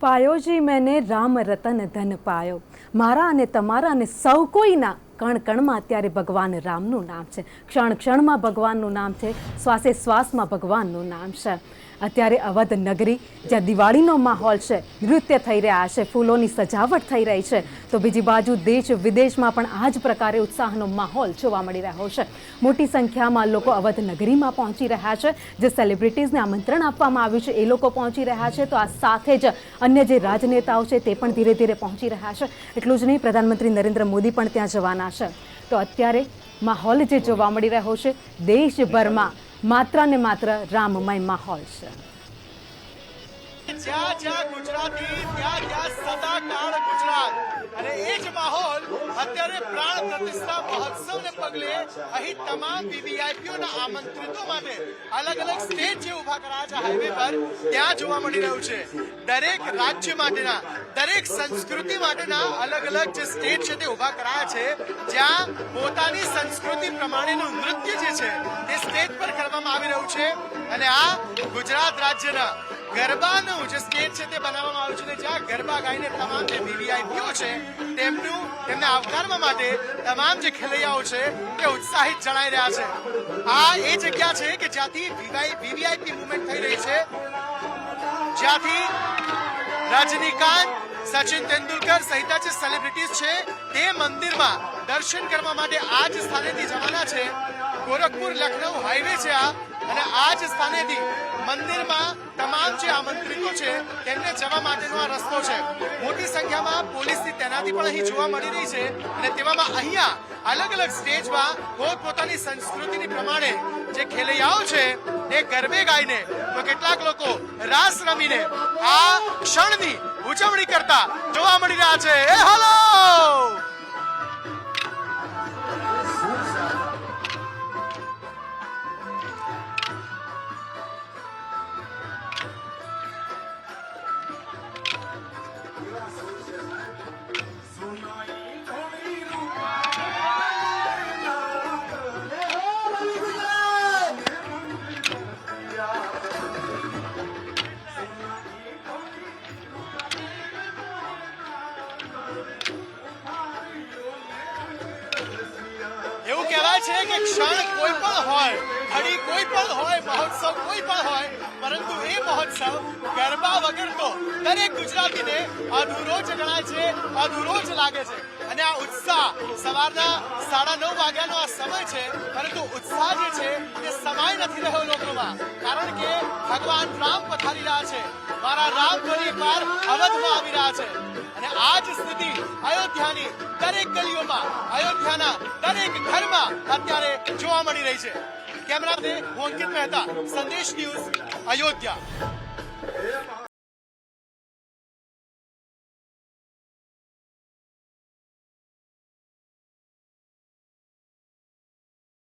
પાયોજી મેને રામ રતન ધન પાયો. મારા અને તમારા અને સૌ કોઈના કણ કણમાં અત્યારે ભગવાન રામનું નામ છે. ક્ષણ ક્ષણમાં ભગવાનનું નામ છે. શ્વાસે શ્વાસમાં ભગવાનનું નામ છે. અત્યારે અવધ નગરી, જ્યાં દિવાળીનો માહોલ છે, નૃત્ય થઈ રહ્યા છે, ફૂલોની સજાવટ થઈ રહી છે, તો બીજી બાજુ દેશ વિદેશમાં પણ આ જ પ્રકારે ઉત્સાહનો માહોલ જોવા મળી રહ્યો છે. મોટી સંખ્યામાં લોકો અવધ નગરીમાં પહોંચી રહ્યા છે, જે સેલિબ્રિટીઝને આમંત્રણ આપવામાં આવ્યું છે. એ લોકો પહોંચી રહ્યા છે, તો આ સાથે જ અન્ય જે રાજનેતાઓ છે, તે પણ ધીરે ધીરે પહોંચી રહ્યા છે. એટલું જ નહીં, પ્રધાનમંત્રી નરેન્દ્ર મોદી પણ ત્યાં જવાના છે. તો અત્યારે માહોલ જે જોવા મળી રહ્યો છે, દેશભરમાં માત્ર ને માત્ર રામમય માહોલ છે. જ્યાં જ્યાં ગુજરાતી, ત્યાં ત્યાં સદા કાળ ગુજરાત. અને એ જ માહોલ અત્યારે પ્રાણ પ્રતિષ્ઠા મહોત્સવને પગલે અહીં તમામ વીવીઆઈપીઓના આમંત્રિતો માટે અલગ અલગ સ્ટેજ જે ઊભા કરાયા છે હાઈવે પર, ત્યાં જોવા મળી રહ્યું છે. દરેક રાજ્ય માટેના, દરેક સંસ્કૃતિ માટેના અલગ અલગ જે સ્ટેજ છે તે ઊભા કરાયા છે. જ્યાં પોતાની સંસ્કૃતિ પ્રમાણેનું નૃત્ય જે છે, તે સ્ટેજ પર કરવામાં આવી રહ્યું છે અને આ ગુજરાત રાજ્યના ગરબાનું જે સ્ટેજ છે તે બનાવવામાં આવ્યું છે ને જ્યાં ગરબા ગાઈને તમામ જે વીવીઆઈપીઓ છે તેમનું તેમને આવકારવા માટે તમામ જે ખેલૈયાઓ છે તે ઉત્સાહિત જણાઈ રહ્યા છે. આ એ જગ્યા છે કે જ્યાંથી વીવીઆઈપી મુવમેન્ટ થઈ રહી છે. જ્યાંથી રજનીકાંત, સચિન તેંડુલકર સહિતના જે સેલિબ્રિટીઝ છે તે મંદિરમાં દર્શન કરવા માટે આ જ સ્થાનેથી જવાના છે. ગોરખપુર લખનઉ હાઈવે છે આ. અને આ જ સ્થાનેથી મંદિરમાં તમામ જે આમંત્રિતો છે, તેમને જવા માટેનો આ રસ્તો છે. મોટી સંખ્યામાં પોલીસની તૈનાતી પણ અહીં જોવા મળી રહી છે. અને તેવામાં અહીંયા અલગ અલગ સ્ટેજમાં પોતપોતાની સંસ્કૃતિની પ્રમાણે જે ખેલૈયાઓ છે એ ગરબે ગાઈને તો કેટલાક લોકો રાસ રમીને આ ક્ષણની ઉજવણી કરતા જોવા મળી રહ્યા છે. એ હાલો! છે કે ક્ષણ કોઈ પણ હોય, ઘડી કોઈ પણ હોય, મહોત્સવ કોઈ પણ હોય, પરંતુ એ મહોત્સવ ગરબા વગર તો દરેક ગુજરાતીને અધૂરો જ ગણાય છે અધૂરો જ લાગે છે. અને આ ઉત્સાહ સવારના સાડા નવ વાગ્યાનો આ સમય છે, પરંતુ ઉત્સાહ જે છે તે સમાય નથી રહ્યો લોકોમાં. કારણ કે ભગવાન રામ પથારી રહ્યા છે. મારા રામ પરિવાર અવધમાં આવી રહ્યા છે. અને આ જ સ્થિતિ અયોધ્યાની દરેક ગલીઓમાં, અયોધ્યાના દરેક ઘરમાં અત્યારે જોવા મળી રહી છે. કેમેરા હું અંકિત મહેતા, સંદેશ ન્યૂઝ, અયોધ્યા.